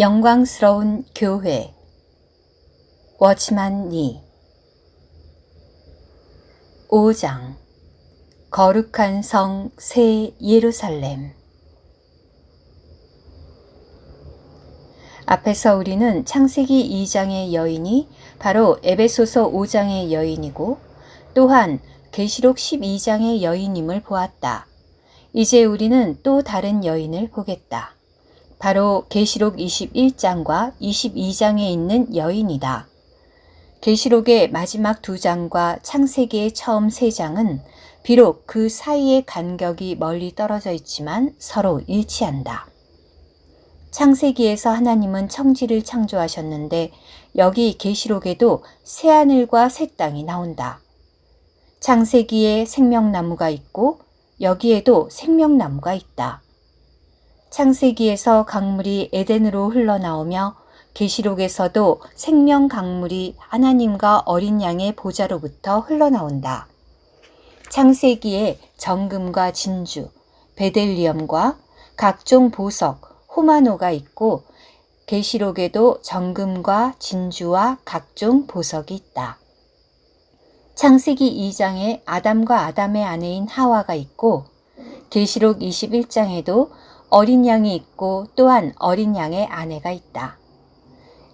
영광스러운 교회 워치만 니 5장 거룩한 성 새 예루살렘 앞에서 우리는 창세기 2장의 여인이 바로 에베소서 5장의 여인이고 또한 계시록 12장의 여인임을 보았다. 이제 우리는 또 다른 여인을 보겠다. 바로 계시록 21장과 22장에 있는 여인이다. 계시록의 마지막 두 장과 창세기의 처음 세 장은 비록 그 사이의 간격이 멀리 떨어져 있지만 서로 일치한다. 창세기에서 하나님은 청지를 창조하셨는데 여기 계시록에도 새 하늘과 새 땅이 나온다. 창세기에 생명나무가 있고 여기에도 생명나무가 있다. 창세기에서 강물이 에덴으로 흘러나오며 계시록에서도 생명 강물이 하나님과 어린 양의 보좌로부터 흘러나온다. 창세기에 정금과 진주, 베델리엄과 각종 보석, 호마노가 있고 계시록에도 정금과 진주와 각종 보석이 있다. 창세기 2장에 아담과 아담의 아내인 하와가 있고 계시록 21장에도 어린 양이 있고 또한 어린 양의 아내가 있다.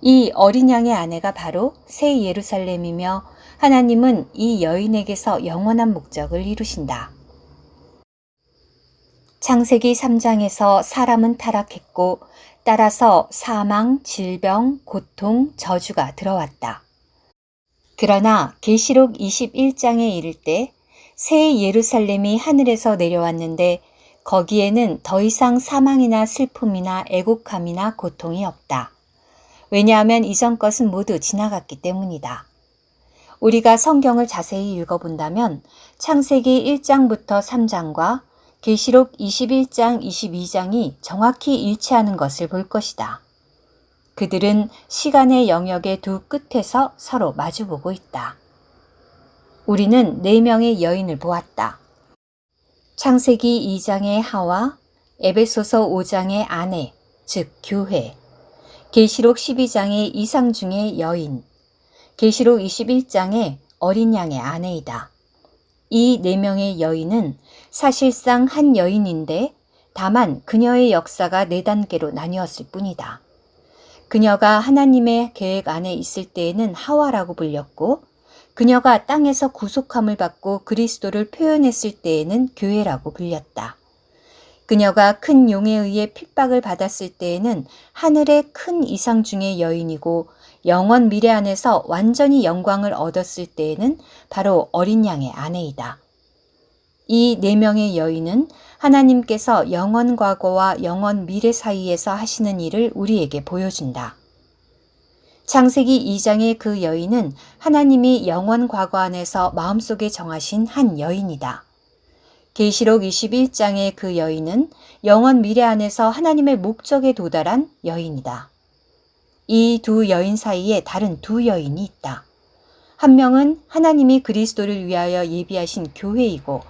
이 어린 양의 아내가 바로 새 예루살렘이며 하나님은 이 여인에게서 영원한 목적을 이루신다. 창세기 3장에서 사람은 타락했고 따라서 사망, 질병, 고통, 저주가 들어왔다. 그러나 계시록 21장에 이를 때 새 예루살렘이 하늘에서 내려왔는데 거기에는 더 이상 사망이나 슬픔이나 애곡함이나 고통이 없다. 왜냐하면 이전 것은 모두 지나갔기 때문이다. 우리가 성경을 자세히 읽어본다면 창세기 1장부터 3장과 계시록 21장, 22장이 정확히 일치하는 것을 볼 것이다. 그들은 시간의 영역의 두 끝에서 서로 마주보고 있다. 우리는 네 명의 여인을 보았다. 창세기 2장의 하와, 에베소서 5장의 아내, 즉 교회, 계시록 12장의 이상 중의 여인, 계시록 21장의 어린 양의 아내이다. 이 네 명의 여인은 사실상 한 여인인데 다만 그녀의 역사가 네 단계로 나뉘었을 뿐이다. 그녀가 하나님의 계획 안에 있을 때에는 하와라고 불렸고 그녀가 땅에서 구속함을 받고 그리스도를 표현했을 때에는 교회라고 불렸다. 그녀가 큰 용에 의해 핍박을 받았을 때에는 하늘의 큰 이상 중의 여인이고 영원 미래 안에서 완전히 영광을 얻었을 때에는 바로 어린 양의 아내이다. 이 네 명의 여인은 하나님께서 영원 과거와 영원 미래 사이에서 하시는 일을 우리에게 보여준다. 창세기 2장의 그 여인은 하나님이 영원 과거 안에서 마음속에 정하신 한 여인이다. 계시록 21장의 그 여인은 영원 미래 안에서 하나님의 목적에 도달한 여인이다. 이 두 여인 사이에 다른 두 여인이 있다. 한 명은 하나님이 그리스도를 위하여 예비하신 교회이고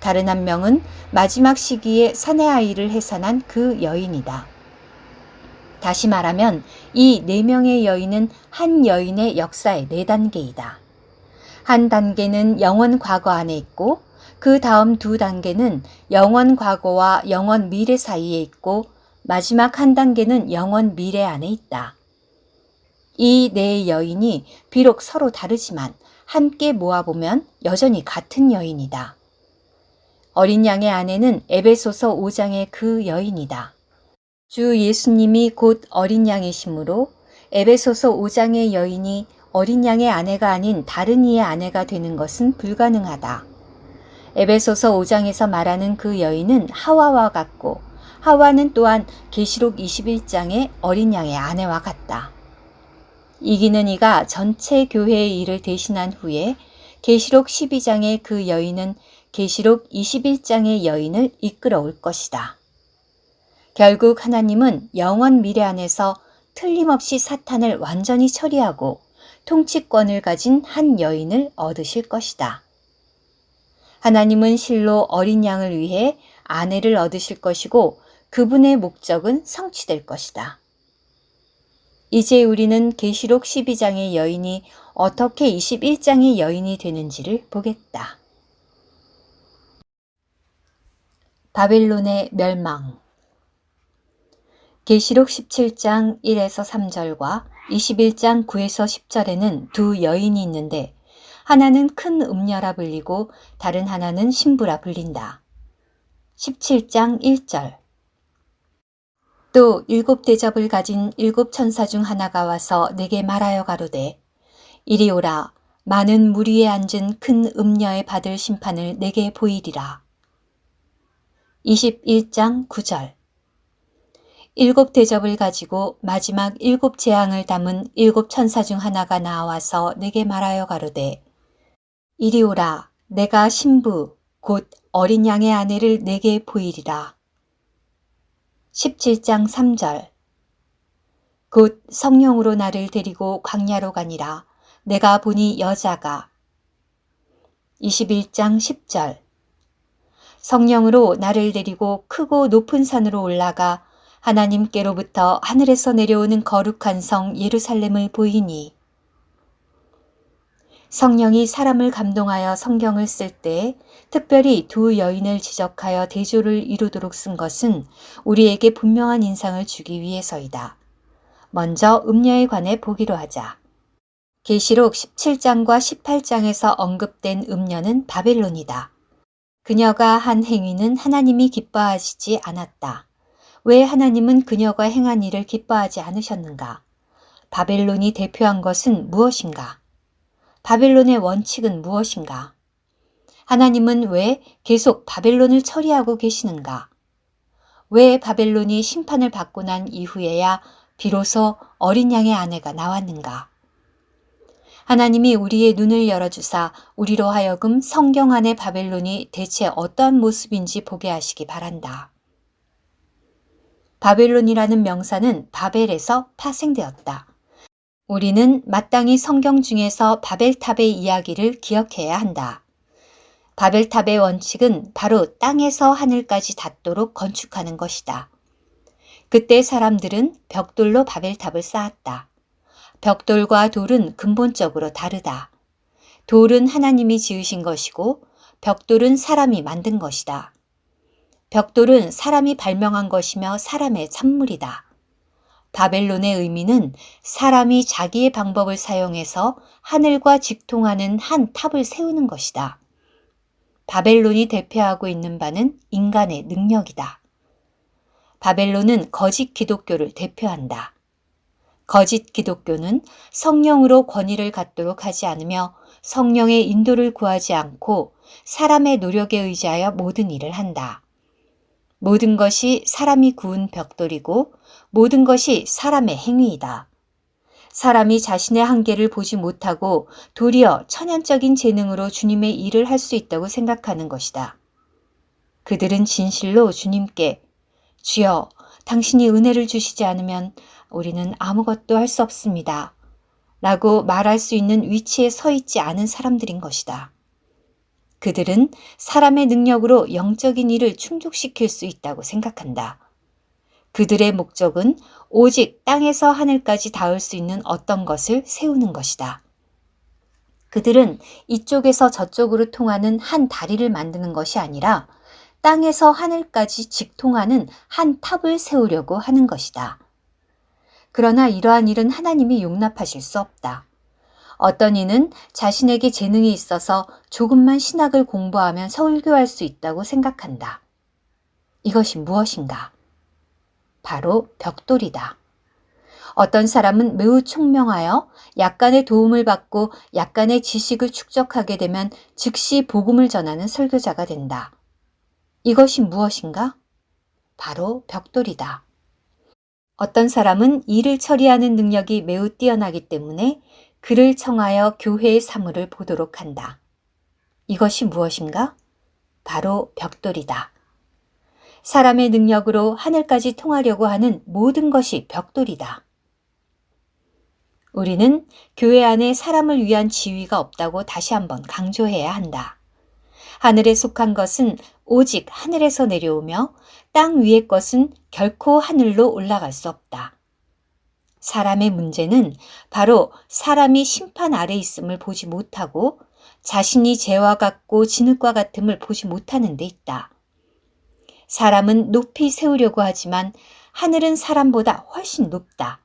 다른 한 명은 마지막 시기에 사내 아이를 해산한 그 여인이다. 다시 말하면 이 네 명의 여인은 한 여인의 역사의 네 단계이다. 한 단계는 영원 과거 안에 있고 그 다음 두 단계는 영원 과거와 영원 미래 사이에 있고 마지막 한 단계는 영원 미래 안에 있다. 이 네 여인이 비록 서로 다르지만 함께 모아보면 여전히 같은 여인이다. 어린 양의 아내는 에베소서 5장의 그 여인이다. 주 예수님이 곧 어린 양이시므로 에베소서 5장의 여인이 어린 양의 아내가 아닌 다른 이의 아내가 되는 것은 불가능하다. 에베소서 5장에서 말하는 그 여인은 하와와 같고 하와는 또한 계시록 21장의 어린 양의 아내와 같다. 이기는 이가 전체 교회의 일을 대신한 후에 계시록 12장의 그 여인은 계시록 21장의 여인을 이끌어 올 것이다. 결국 하나님은 영원 미래 안에서 틀림없이 사탄을 완전히 처리하고 통치권을 가진 한 여인을 얻으실 것이다. 하나님은 실로 어린 양을 위해 아내를 얻으실 것이고 그분의 목적은 성취될 것이다. 이제 우리는 계시록 12장의 여인이 어떻게 21장의 여인이 되는지를 보겠다. 바벨론의 멸망 계시록 17장 1에서 3절과 21장 9에서 10절에는 두 여인이 있는데 하나는 큰 음녀라 불리고 다른 하나는 신부라 불린다. 17장 1절 또 일곱 대접을 가진 일곱 천사 중 하나가 와서 내게 말하여 가로되 이리 오라 많은 무리에 앉은 큰 음녀에 받을 심판을 내게 보이리라. 21장 9절 일곱 대접을 가지고 마지막 일곱 재앙을 담은 일곱 천사 중 하나가 나와서 내게 말하여 가로되 이리 오라 내가 신부 곧 어린 양의 아내를 내게 보이리라. 17장 3절. 곧 성령으로 나를 데리고 광야로 가니라. 내가 보니 여자가. 21장 10절. 성령으로 나를 데리고 크고 높은 산으로 올라가 하나님께로부터 하늘에서 내려오는 거룩한 성 예루살렘을 보이니 성령이 사람을 감동하여 성경을 쓸 때 특별히 두 여인을 지적하여 대조를 이루도록 쓴 것은 우리에게 분명한 인상을 주기 위해서이다. 먼저 음녀에 관해 보기로 하자. 계시록 17장과 18장에서 언급된 음녀는 바벨론이다. 그녀가 한 행위는 하나님이 기뻐하시지 않았다. 왜 하나님은 그녀가 행한 일을 기뻐하지 않으셨는가? 바벨론이 대표한 것은 무엇인가? 바벨론의 원칙은 무엇인가? 하나님은 왜 계속 바벨론을 처리하고 계시는가? 왜 바벨론이 심판을 받고 난 이후에야 비로소 어린 양의 아내가 나왔는가? 하나님이 우리의 눈을 열어주사 우리로 하여금 성경 안의 바벨론이 대체 어떠한 모습인지 보게 하시기 바란다. 바벨론이라는 명사는 바벨에서 파생되었다. 우리는 마땅히 성경 중에서 바벨탑의 이야기를 기억해야 한다. 바벨탑의 원칙은 바로 땅에서 하늘까지 닿도록 건축하는 것이다. 그때 사람들은 벽돌로 바벨탑을 쌓았다. 벽돌과 돌은 근본적으로 다르다. 돌은 하나님이 지으신 것이고 벽돌은 사람이 만든 것이다. 벽돌은 사람이 발명한 것이며 사람의 산물이다. 바벨론의 의미는 사람이 자기의 방법을 사용해서 하늘과 직통하는 한 탑을 세우는 것이다. 바벨론이 대표하고 있는 바는 인간의 능력이다. 바벨론은 거짓 기독교를 대표한다. 거짓 기독교는 성령으로 권위를 갖도록 하지 않으며 성령의 인도를 구하지 않고 사람의 노력에 의지하여 모든 일을 한다. 모든 것이 사람이 구운 벽돌이고 모든 것이 사람의 행위이다. 사람이 자신의 한계를 보지 못하고 도리어 천연적인 재능으로 주님의 일을 할 수 있다고 생각하는 것이다. 그들은 진실로 주님께 주여 당신이 은혜를 주시지 않으면 우리는 아무것도 할 수 없습니다. 라고 말할 수 있는 위치에 서 있지 않은 사람들인 것이다. 그들은 사람의 능력으로 영적인 일을 충족시킬 수 있다고 생각한다. 그들의 목적은 오직 땅에서 하늘까지 닿을 수 있는 어떤 것을 세우는 것이다. 그들은 이쪽에서 저쪽으로 통하는 한 다리를 만드는 것이 아니라 땅에서 하늘까지 직통하는 한 탑을 세우려고 하는 것이다. 그러나 이러한 일은 하나님이 용납하실 수 없다. 어떤 이는 자신에게 재능이 있어서 조금만 신학을 공부하면 설교할 수 있다고 생각한다. 이것이 무엇인가? 바로 벽돌이다. 어떤 사람은 매우 총명하여 약간의 도움을 받고 약간의 지식을 축적하게 되면 즉시 복음을 전하는 설교자가 된다. 이것이 무엇인가? 바로 벽돌이다. 어떤 사람은 일을 처리하는 능력이 매우 뛰어나기 때문에 그를 청하여 교회의 사물을 보도록 한다. 이것이 무엇인가? 바로 벽돌이다. 사람의 능력으로 하늘까지 통하려고 하는 모든 것이 벽돌이다. 우리는 교회 안에 사람을 위한 지위가 없다고 다시 한번 강조해야 한다. 하늘에 속한 것은 오직 하늘에서 내려오며 땅 위의 것은 결코 하늘로 올라갈 수 없다. 사람의 문제는 바로 사람이 심판 아래 있음을 보지 못하고 자신이 죄와 같고 진흙과 같음을 보지 못하는 데 있다. 사람은 높이 세우려고 하지만 하늘은 사람보다 훨씬 높다.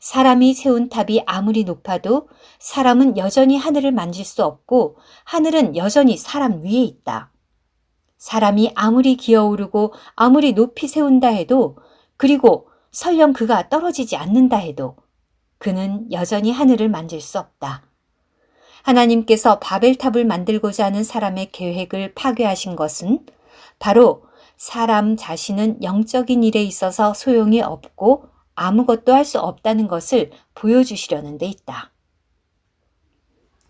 사람이 세운 탑이 아무리 높아도 사람은 여전히 하늘을 만질 수 없고 하늘은 여전히 사람 위에 있다. 사람이 아무리 기어오르고 아무리 높이 세운다 해도 그리고 설령 그가 떨어지지 않는다 해도 그는 여전히 하늘을 만질 수 없다. 하나님께서 바벨탑을 만들고자 하는 사람의 계획을 파괴하신 것은 바로 사람 자신은 영적인 일에 있어서 소용이 없고 아무것도 할 수 없다는 것을 보여주시려는 데 있다.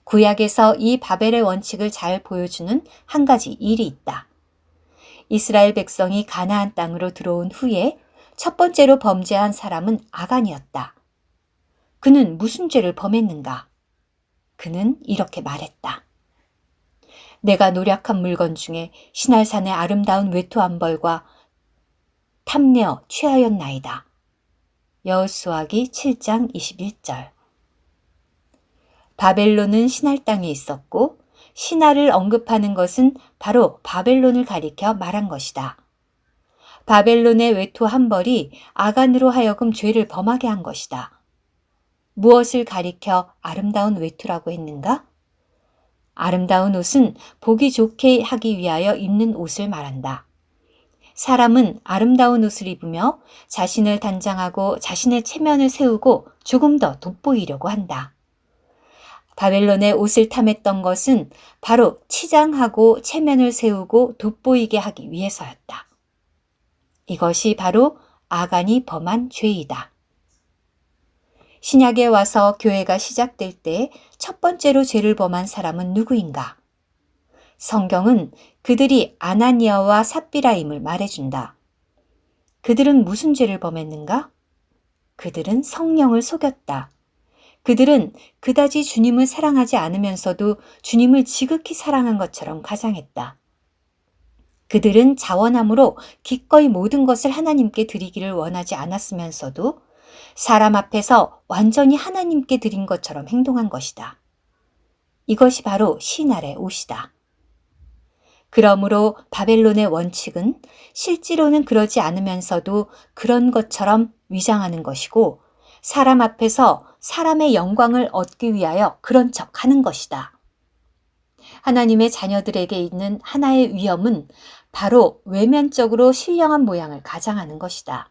구약에서 이 바벨의 원칙을 잘 보여주는 한 가지 일이 있다. 이스라엘 백성이 가나안 땅으로 들어온 후에 첫 번째로 범죄한 사람은 아간이었다. 그는 무슨 죄를 범했는가? 그는 이렇게 말했다. 내가 노력한 물건 중에 신할산의 아름다운 외투 한 벌과 탐내어 취하였나이다. 여호수아기 7장 21절 바벨론은 신할 땅에 있었고 신하를 언급하는 것은 바로 바벨론을 가리켜 말한 것이다. 바벨론의 외투 한 벌이 아간으로 하여금 죄를 범하게 한 것이다. 무엇을 가리켜 아름다운 외투라고 했는가? 아름다운 옷은 보기 좋게 하기 위하여 입는 옷을 말한다. 사람은 아름다운 옷을 입으며 자신을 단장하고 자신의 체면을 세우고 조금 더 돋보이려고 한다. 바벨론의 옷을 탐했던 것은 바로 치장하고 체면을 세우고 돋보이게 하기 위해서였다. 이것이 바로 아간이 범한 죄이다. 신약에 와서 교회가 시작될 때 첫 번째로 죄를 범한 사람은 누구인가? 성경은 그들이 아나니아와 삽비라임을 말해준다. 그들은 무슨 죄를 범했는가? 그들은 성령을 속였다. 그들은 그다지 주님을 사랑하지 않으면서도 주님을 지극히 사랑한 것처럼 가장했다. 그들은 자원함으로 기꺼이 모든 것을 하나님께 드리기를 원하지 않았으면서도 사람 앞에서 완전히 하나님께 드린 것처럼 행동한 것이다. 이것이 바로 신할의 옷이다. 그러므로 바벨론의 원칙은 실제로는 그러지 않으면서도 그런 것처럼 위장하는 것이고 사람 앞에서 사람의 영광을 얻기 위하여 그런 척 하는 것이다. 하나님의 자녀들에게 있는 하나의 위험은 바로 외면적으로 신령한 모양을 가장하는 것이다.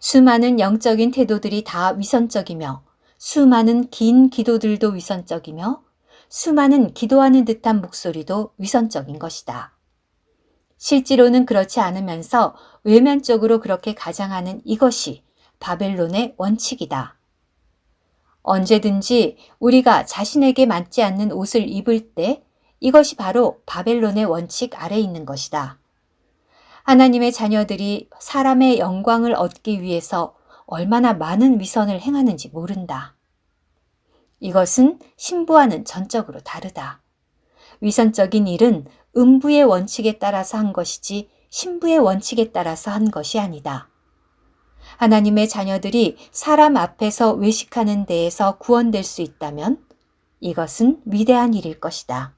수많은 영적인 태도들이 다 위선적이며 수많은 긴 기도들도 위선적이며 수많은 기도하는 듯한 목소리도 위선적인 것이다. 실제로는 그렇지 않으면서 외면적으로 그렇게 가장하는 이것이 바벨론의 원칙이다. 언제든지 우리가 자신에게 맞지 않는 옷을 입을 때 이것이 바로 바벨론의 원칙 아래 있는 것이다. 하나님의 자녀들이 사람의 영광을 얻기 위해서 얼마나 많은 위선을 행하는지 모른다. 이것은 신부와는 전적으로 다르다. 위선적인 일은 음부의 원칙에 따라서 한 것이지 신부의 원칙에 따라서 한 것이 아니다. 하나님의 자녀들이 사람 앞에서 외식하는 데에서 구원될 수 있다면 이것은 위대한 일일 것이다.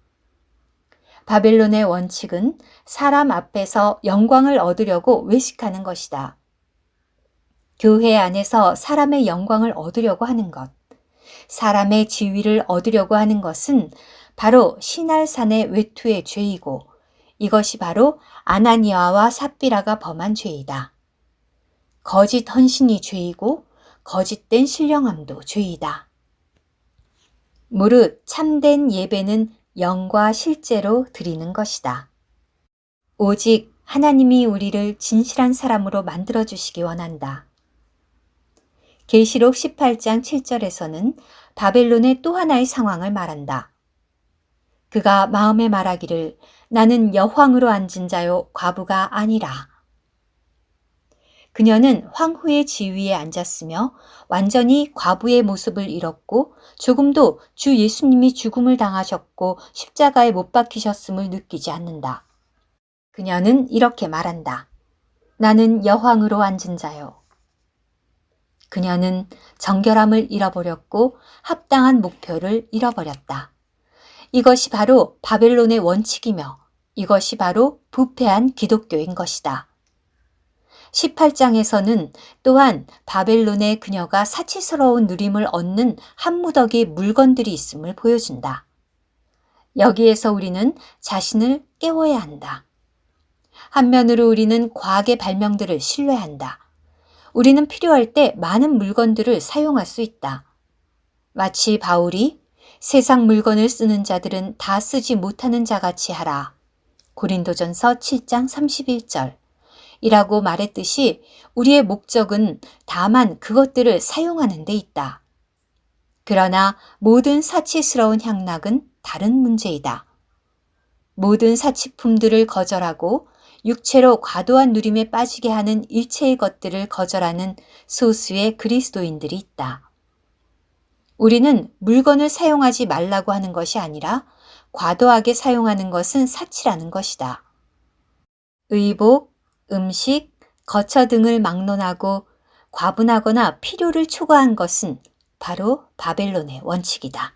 바벨론의 원칙은 사람 앞에서 영광을 얻으려고 외식하는 것이다. 교회 안에서 사람의 영광을 얻으려고 하는 것, 사람의 지위를 얻으려고 하는 것은 바로 신할산의 외투의 죄이고 이것이 바로 아나니아와 삽비라가 범한 죄이다. 거짓 헌신이 죄이고 거짓된 신령함도 죄이다. 무릇 참된 예배는 영과 실제로 드리는 것이다. 오직 하나님이 우리를 진실한 사람으로 만들어 주시기 원한다. 계시록 18장 7절에서는 바벨론의 또 하나의 상황을 말한다. 그가 마음에 말하기를 나는 여황으로 앉은 자요 과부가 아니라. 그녀는 황후의 지위에 앉았으며 완전히 과부의 모습을 잃었고 조금도 주 예수님이 죽음을 당하셨고 십자가에 못 박히셨음을 느끼지 않는다. 그녀는 이렇게 말한다. 나는 여황으로 앉은 자요. 그녀는 정결함을 잃어버렸고 합당한 목표를 잃어버렸다. 이것이 바로 바벨론의 원칙이며 이것이 바로 부패한 기독교인 것이다. 18장에서는 또한 바벨론의 그녀가 사치스러운 누림을 얻는 한 무더기 물건들이 있음을 보여준다. 여기에서 우리는 자신을 깨워야 한다. 한면으로 우리는 과학의 발명들을 신뢰한다. 우리는 필요할 때 많은 물건들을 사용할 수 있다. 마치 바울이 세상 물건을 쓰는 자들은 다 쓰지 못하는 자 같이 하라. 고린도전서 7장 31절. 이라고 말했듯이 우리의 목적은 다만 그것들을 사용하는 데 있다. 그러나 모든 사치스러운 향락은 다른 문제이다. 모든 사치품들을 거절하고 육체로 과도한 누림에 빠지게 하는 일체의 것들을 거절하는 소수의 그리스도인들이 있다. 우리는 물건을 사용하지 말라고 하는 것이 아니라 과도하게 사용하는 것은 사치라는 것이다. 의복, 음식, 거처 등을 막론하고 과분하거나 필요를 초과한 것은 바로 바벨론의 원칙이다.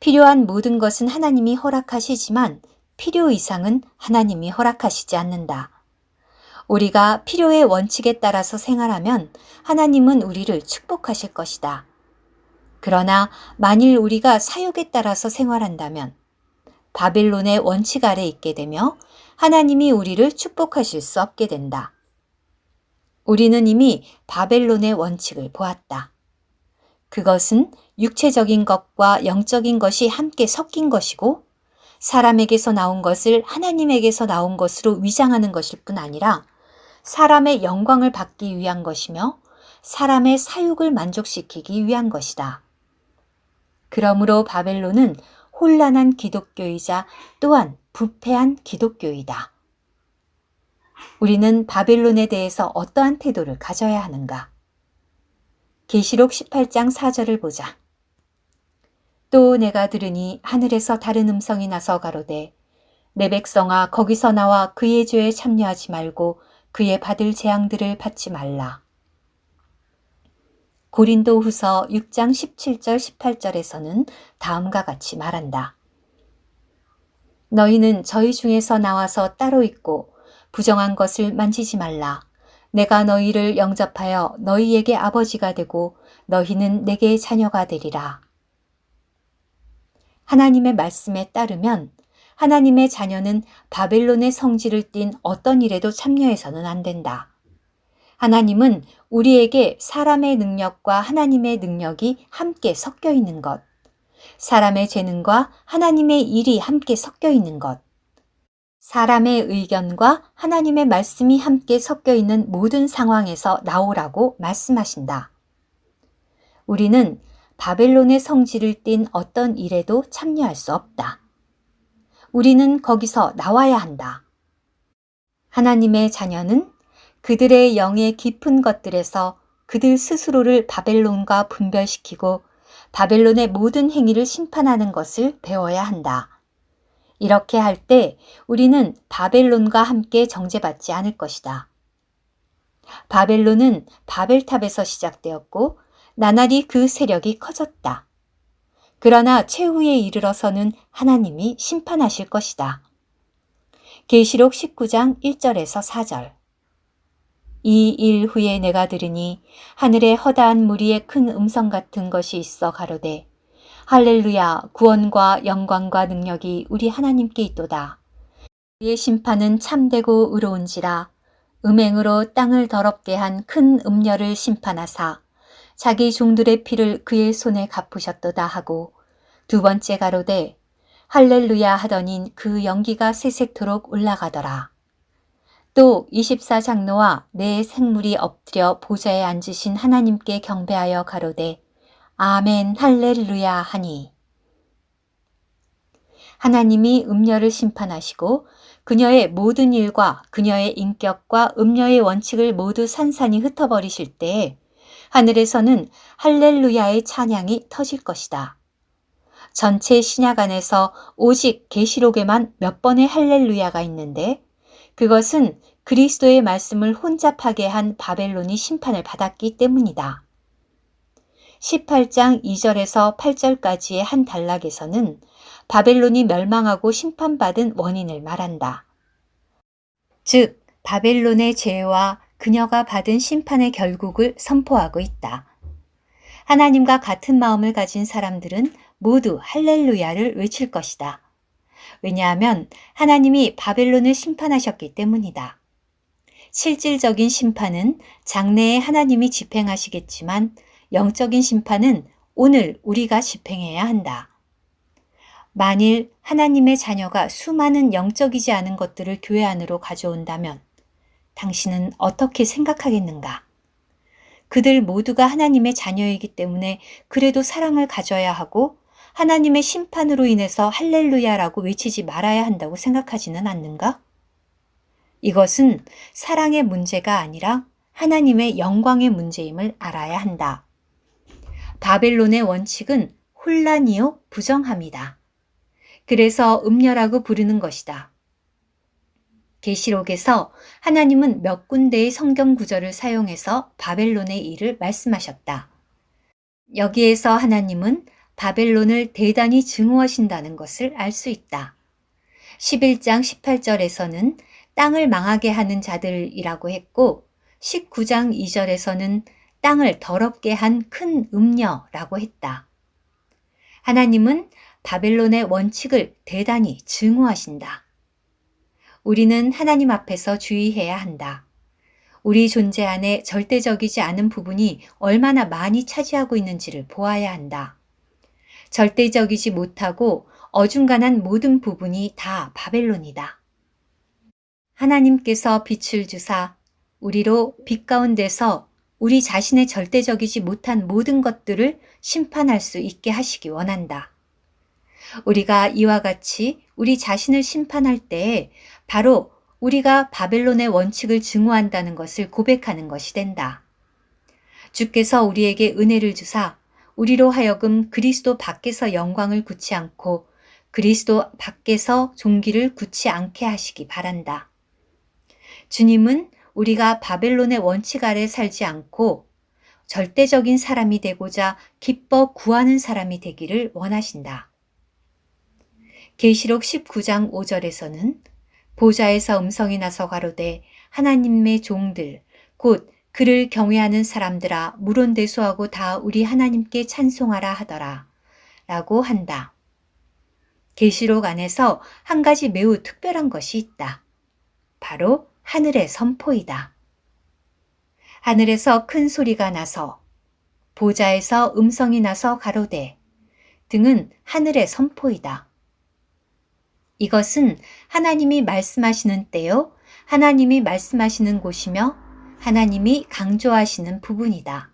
필요한 모든 것은 하나님이 허락하시지만 필요 이상은 하나님이 허락하시지 않는다. 우리가 필요의 원칙에 따라서 생활하면 하나님은 우리를 축복하실 것이다. 그러나 만일 우리가 사욕에 따라서 생활한다면 바빌론의 원칙 아래 있게 되며 하나님이 우리를 축복하실 수 없게 된다. 우리는 이미 바벨론의 원칙을 보았다. 그것은 육체적인 것과 영적인 것이 함께 섞인 것이고 사람에게서 나온 것을 하나님에게서 나온 것으로 위장하는 것일 뿐 아니라 사람의 영광을 받기 위한 것이며 사람의 사육을 만족시키기 위한 것이다. 그러므로 바벨론은 혼란한 기독교이자 또한 부패한 기독교이다. 우리는 바벨론에 대해서 어떠한 태도를 가져야 하는가? 계시록 18장 4절을 보자. 또 내가 들으니 하늘에서 다른 음성이 나서 가로되 내 백성아 거기서 나와 그의 죄에 참여하지 말고 그의 받을 재앙들을 받지 말라. 고린도 후서 6장 17절 18절에서는 다음과 같이 말한다. 너희는 저희 중에서 나와서 따로 있고 부정한 것을 만지지 말라. 내가 너희를 영접하여 너희에게 아버지가 되고 너희는 내게 자녀가 되리라. 하나님의 말씀에 따르면 하나님의 자녀는 바벨론의 성지를 띈 어떤 일에도 참여해서는 안 된다. 하나님은 우리에게 사람의 능력과 하나님의 능력이 함께 섞여 있는 것, 사람의 재능과 하나님의 일이 함께 섞여 있는 것, 사람의 의견과 하나님의 말씀이 함께 섞여 있는 모든 상황에서 나오라고 말씀하신다. 우리는 바벨론의 성지를 띈 어떤 일에도 참여할 수 없다. 우리는 거기서 나와야 한다. 하나님의 자녀는 그들의 영의 깊은 것들에서 그들 스스로를 바벨론과 분별시키고 바벨론의 모든 행위를 심판하는 것을 배워야 한다. 이렇게 할 때 우리는 바벨론과 함께 정죄받지 않을 것이다. 바벨론은 바벨탑에서 시작되었고 나날이 그 세력이 커졌다. 그러나 최후에 이르러서는 하나님이 심판하실 것이다. 계시록 19장 1절에서 4절 이 일 후에 내가 들으니 하늘에 허다한 무리의 큰 음성 같은 것이 있어 가로되 할렐루야 구원과 영광과 능력이 우리 하나님께 있도다. 그의 심판은 참되고 의로운지라 음행으로 땅을 더럽게 한 큰 음녀를 심판하사 자기 종들의 피를 그의 손에 갚으셨도다 하고 두 번째 가로되 할렐루야 하더니 그 연기가 새색토록 올라가더라. 또 24장로와 내 생물이 엎드려 보좌에 앉으신 하나님께 경배하여 가로되 아멘 할렐루야 하니 하나님이 음녀를 심판하시고 그녀의 모든 일과 그녀의 인격과 음녀의 원칙을 모두 산산이 흩어버리실 때에 하늘에서는 할렐루야의 찬양이 터질 것이다. 전체 신약 안에서 오직 계시록에만 몇 번의 할렐루야가 있는데 그것은 그리스도의 말씀을 혼잡하게 한 바벨론이 심판을 받았기 때문이다. 18장 2절에서 8절까지의 한 단락에서는 바벨론이 멸망하고 심판받은 원인을 말한다. 즉, 바벨론의 죄와 그녀가 받은 심판의 결국을 선포하고 있다. 하나님과 같은 마음을 가진 사람들은 모두 할렐루야를 외칠 것이다. 왜냐하면 하나님이 바벨론을 심판하셨기 때문이다. 실질적인 심판은 장래에 하나님이 집행하시겠지만 영적인 심판은 오늘 우리가 집행해야 한다. 만일 하나님의 자녀가 수많은 영적이지 않은 것들을 교회 안으로 가져온다면 당신은 어떻게 생각하겠는가? 그들 모두가 하나님의 자녀이기 때문에 그래도 사랑을 가져야 하고 하나님의 심판으로 인해서 할렐루야라고 외치지 말아야 한다고 생각하지는 않는가? 이것은 사랑의 문제가 아니라 하나님의 영광의 문제임을 알아야 한다. 바벨론의 원칙은 혼란이요 부정함이다. 그래서 음녀라고 부르는 것이다. 계시록에서 하나님은 몇 군데의 성경 구절을 사용해서 바벨론의 일을 말씀하셨다. 여기에서 하나님은 바벨론을 대단히 증오하신다는 것을 알 수 있다. 11장 18절에서는 땅을 망하게 하는 자들이라고 했고 19장 2절에서는 땅을 더럽게 한 큰 음녀라고 했다. 하나님은 바벨론의 원칙을 대단히 증오하신다. 우리는 하나님 앞에서 주의해야 한다. 우리 존재 안에 절대적이지 않은 부분이 얼마나 많이 차지하고 있는지를 보아야 한다. 절대적이지 못하고 어중간한 모든 부분이 다 바벨론이다. 하나님께서 빛을 주사 우리로 빛 가운데서 우리 자신의 절대적이지 못한 모든 것들을 심판할 수 있게 하시기 원한다. 우리가 이와 같이 우리 자신을 심판할 때에 바로 우리가 바벨론의 원칙을 증오한다는 것을 고백하는 것이 된다. 주께서 우리에게 은혜를 주사 우리로 하여금 그리스도 밖에서 영광을 굳지 않고 그리스도 밖에서 종기를 굳지 않게 하시기 바란다. 주님은 우리가 바벨론의 원칙 아래 살지 않고 절대적인 사람이 되고자 기뻐 구하는 사람이 되기를 원하신다. 계시록 19장 5절에서는 보좌에서 음성이 나서 가로되 하나님의 종들 곧 그를 경외하는 사람들아 물온대소하고 다 우리 하나님께 찬송하라 하더라 라고 한다. 계시록 안에서 한 가지 매우 특별한 것이 있다. 바로 하늘의 선포이다. 하늘에서 큰 소리가 나서 보좌에서 음성이 나서 가로되 등은 하늘의 선포이다. 이것은 하나님이 말씀하시는 때요, 하나님이 말씀하시는 곳이며 하나님이 강조하시는 부분이다.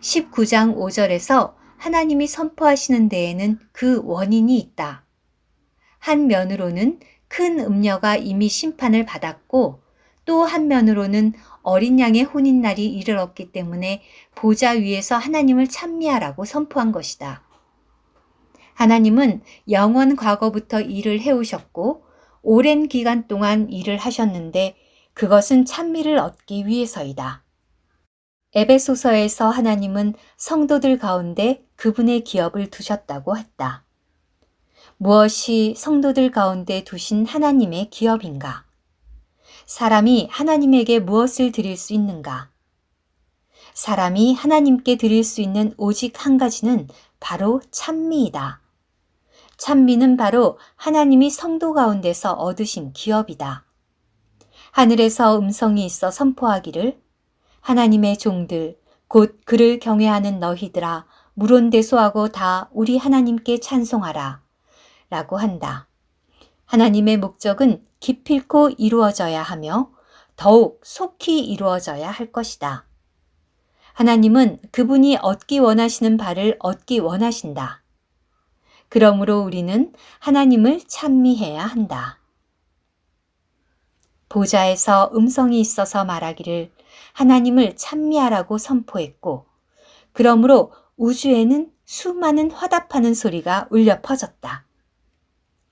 19장 5절에서 하나님이 선포하시는 데에는 그 원인이 있다. 한 면으로는 큰 음녀가 이미 심판을 받았고 또 한 면으로는 어린 양의 혼인날이 이르렀기 때문에 보좌 위에서 하나님을 찬미하라고 선포한 것이다. 하나님은 영원 과거부터 일을 해오셨고 오랜 기간 동안 일을 하셨는데 그것은 찬미를 얻기 위해서이다. 에베소서에서 하나님은 성도들 가운데 그분의 기업을 두셨다고 했다. 무엇이 성도들 가운데 두신 하나님의 기업인가? 사람이 하나님에게 무엇을 드릴 수 있는가? 사람이 하나님께 드릴 수 있는 오직 한 가지는 바로 찬미이다. 찬미는 바로 하나님이 성도 가운데서 얻으신 기업이다. 하늘에서 음성이 있어 선포하기를 하나님의 종들 곧 그를 경외하는 너희들아 물온대소하고 다 우리 하나님께 찬송하라 라고 한다. 하나님의 목적은 기필코 이루어져야 하며 더욱 속히 이루어져야 할 것이다. 하나님은 그분이 얻기 원하시는 바를 얻기 원하신다. 그러므로 우리는 하나님을 찬미해야 한다. 보좌에서 음성이 있어서 말하기를 하나님을 찬미하라고 선포했고, 그러므로 우주에는 수많은 화답하는 소리가 울려 퍼졌다.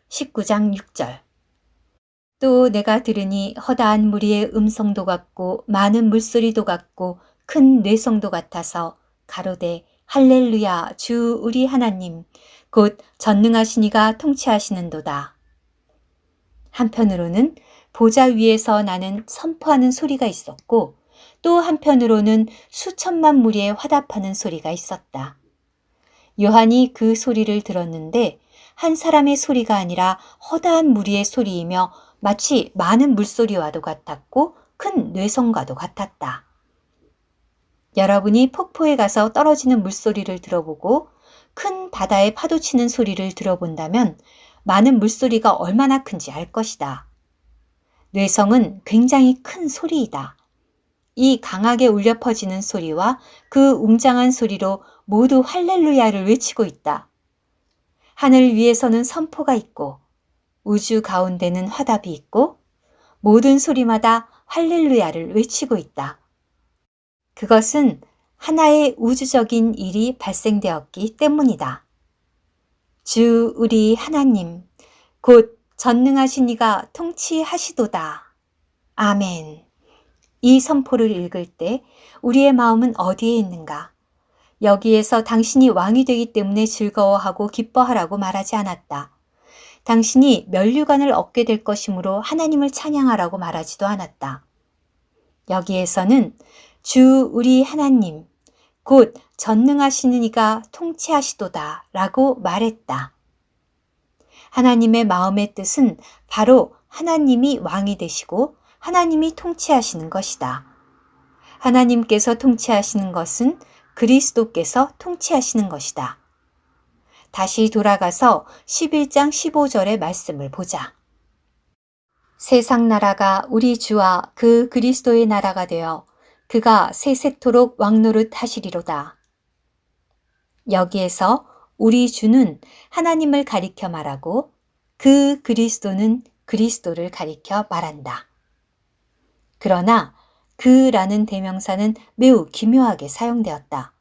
19장 6절. 또 내가 들으니 허다한 무리의 음성도 같고 많은 물소리도 같고 큰 뇌성도 같아서 가로되 할렐루야 주 우리 하나님 곧 전능하시니가 통치하시는도다. 한편으로는 보좌 위에서 나는 선포하는 소리가 있었고 또 한편으로는 수천만 무리의 화답하는 소리가 있었다. 요한이 그 소리를 들었는데 한 사람의 소리가 아니라 허다한 무리의 소리이며 마치 많은 물소리와도 같았고 큰 뇌성과도 같았다. 여러분이 폭포에 가서 떨어지는 물소리를 들어보고 큰 바다에 파도 치는 소리를 들어본다면 많은 물소리가 얼마나 큰지 알 것이다. 뇌성은 굉장히 큰 소리이다. 이 강하게 울려 퍼지는 소리와 그 웅장한 소리로 모두 할렐루야를 외치고 있다. 하늘 위에서는 선포가 있고 우주 가운데는 화답이 있고 모든 소리마다 할렐루야를 외치고 있다. 그것은 하나의 우주적인 일이 발생되었기 때문이다. 주 우리 하나님, 곧 전능하신 이가 통치하시도다. 아멘. 이 선포를 읽을 때 우리의 마음은 어디에 있는가? 여기에서 당신이 왕이 되기 때문에 즐거워하고 기뻐하라고 말하지 않았다. 당신이 면류관을 얻게 될 것이므로 하나님을 찬양하라고 말하지도 않았다. 여기에서는 주 우리 하나님, 곧 전능하시는 이가 통치하시도다 라고 말했다. 하나님의 마음의 뜻은 바로 하나님이 왕이 되시고 하나님이 통치하시는 것이다. 하나님께서 통치하시는 것은 그리스도께서 통치하시는 것이다. 다시 돌아가서 11장 15절의 말씀을 보자. 세상 나라가 우리 주와 그 그리스도의 나라가 되어 그가 세세토록 왕노릇 하시리로다. 여기에서 우리 주는 하나님을 가리켜 말하고 그 그리스도는 그리스도를 가리켜 말한다. 그러나 그라는 대명사는 매우 기묘하게 사용되었다.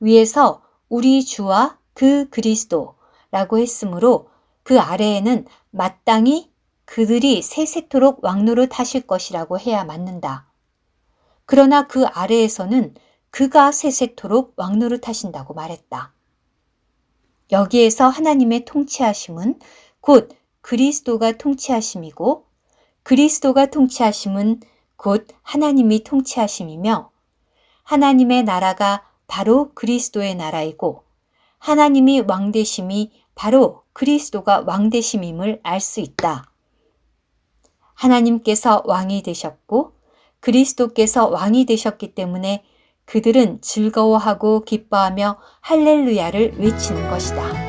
위에서 우리 주와 그 그리스도라고 했으므로 그 아래에는 마땅히 그들이 세세토록 왕노릇 하실 것이라고 해야 맞는다. 그러나 그 아래에서는 그가 세세토록 왕노릇 하신다고 말했다. 여기에서 하나님의 통치하심은 곧 그리스도가 통치하심이고 그리스도가 통치하심은 곧 하나님이 통치하심이며 하나님의 나라가 바로 그리스도의 나라이고 하나님이 왕되심이 바로 그리스도가 왕되심임을 알 수 있다. 하나님께서 왕이 되셨고 그리스도께서 왕이 되셨기 때문에 그들은 즐거워하고 기뻐하며 할렐루야를 외치는 것이다.